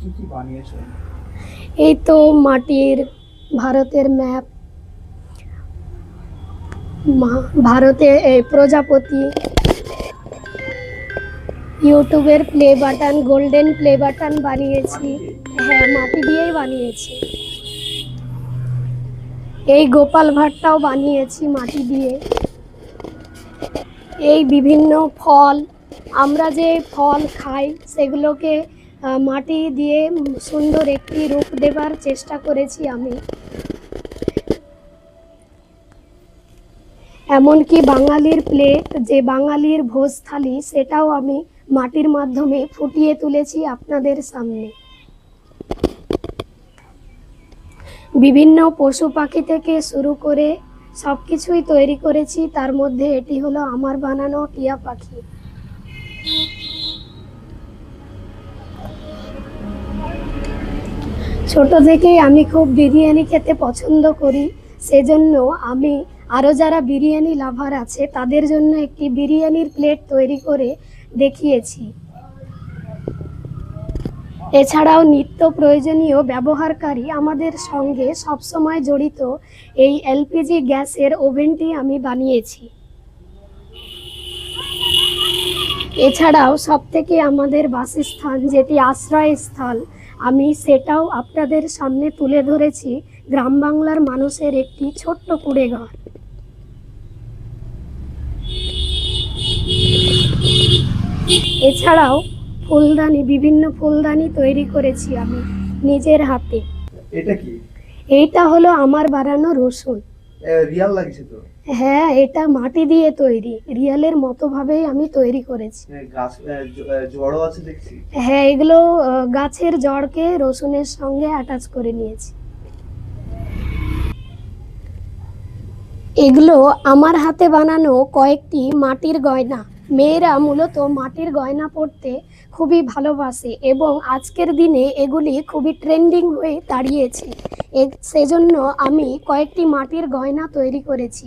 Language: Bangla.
কি কি এই তো মাটির, ভারতের ম্যাপ ভারতে এই প্রজাপতি, ইউটিউবের play button, golden play button বানিয়েছি। হ্যাঁ মাটি দিয়েই বানিয়েছি। এই গোপাল ভাটটাও বানিয়েছি মাটি দিয়ে। এই বিভিন্ন ফল, আমরা যে ফল খাই, সেগুলোকে মাটি দিয়ে সুন্দর একটি রূপ দেবার চেষ্টা করেছি আমি। এমনকি বাঙালির প্লেট যে বাঙালির ভোজ থালি, সেটাও আমি মাটির মাধ্যমে ফুটিয়ে তুলেছি আপনাদের সামনে। বিভিন্ন পশু পাখি থেকে শুরু করে সব কিছুই তৈরি করেছি, তার মধ্যে এটি হলো আমার বানানো টিয়া পাখি। ছোট থেকেই আমি খুব বিরিয়ানি খেতে পছন্দ করি, সেজন্য আমি আরও যারা বিরিয়ানি লাভার আছে, তাদের জন্য একটি বিরিয়ানির প্লেট তৈরি করে দেখিয়েছি। এছাড়াও নিত্য প্রয়োজনীয় ব্যবহারকারী আমাদের সঙ্গে সবসময় জড়িত এই এলপিজি গ্যাসের ওভেনটি আমি বানিয়েছি। এছাড়াও সবথেকে আমাদের বাসস্থান, যেটি আশ্রয়স্থল আমি সেটাও আপনাদের সামনে তুলে ধরেছি গ্রাম বাংলার মানুষের একটি ছোট্ট কুড়ে ঘর এছাড়াও ফুলদানি বিভিন্ন ফুলদানি তৈরি করেছি আমি নিজের হাতে। এটা কি? এইটা হলো আমার বানানো রসুন। রিয়াল লাগছে তো? হ্যাঁ এটা মাটি দিয়ে তৈরি। রিয়ালের মতো ভাবেই আমি তৈরি করেছি। গাছ জড়ও আছে দেখছি? হ্যাঁ এগুলো গাছের জড়কে রসুনের সঙ্গে অ্যাটাচ করে নিয়েছি। এগুলো আমার হাতে বানানো কয়েকটি মাটির গয়না। মেয়েরা মূলত মাটির গয়না পরতে খুবই ভালোবাসে এবং আজকের দিনে এগুলি খুবই ট্রেন্ডিং হয়ে দাঁড়িয়েছে। এ- সেজন্য আমি কয়েকটি মাটির গয়না তৈরি করেছি।